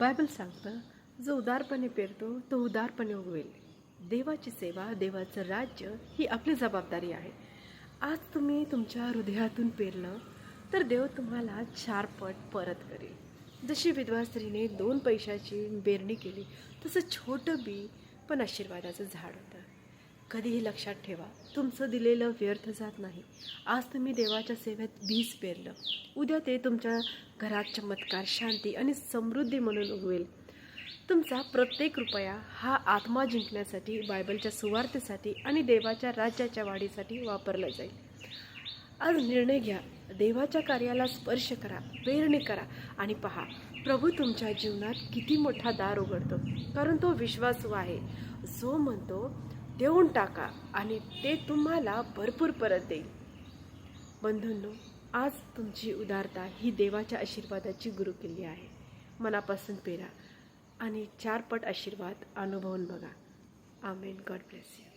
Bible सांगतं जो उदारपणे पेरतो तो उदारपणे उगवेल. देवाची सेवा देवाचं राज्य ही आपली जबाबदारी आहे. आज तुम्ही तुमच्या हृदयातून पेरलं तर देव तुम्हाला चार पट परत करेल. जशी विधवा स्त्रीने दोन पैशाची पेरणी केली तसं छोटं बी पण आशीर्वादाचं झाड होतं. कधीही लक्षात ठेवा तुमचं दिलेलं व्यर्थ जात नाही. आज तुम्ही देवाच्या सेवेत बीज पेरलं. उद्या ते तुमच्या घरात चमत्कार शांती आणि समृद्धी म्हणून उगवेल. तुमचा प्रत्येक रुपया हा आत्मा जिंकण्यासाठी बायबलच्या सुवार्थेसाठी आणि देवाच्या राज्याच्या वाढीसाठी वापरला जाईल. आज निर्णय घ्या. देवाच्या कार्याला स्पर्श करा पेरणी करा आणि पहा प्रभू तुमच्या जीवनात किती मोठा दार उघडतो. कारण तो विश्वासू आहे. जो म्हणतो देऊन टाका आणि ते तुम्हाला भरपूर परत देईल. बंधूंनो आज तुमची उदारता ही देवाच्या आशीर्वादाची गुरुकिल्ली आहे. मनापासून पेरा आणि चारपट आशीर्वाद अनुभवून बघा. आमेन. God bless you.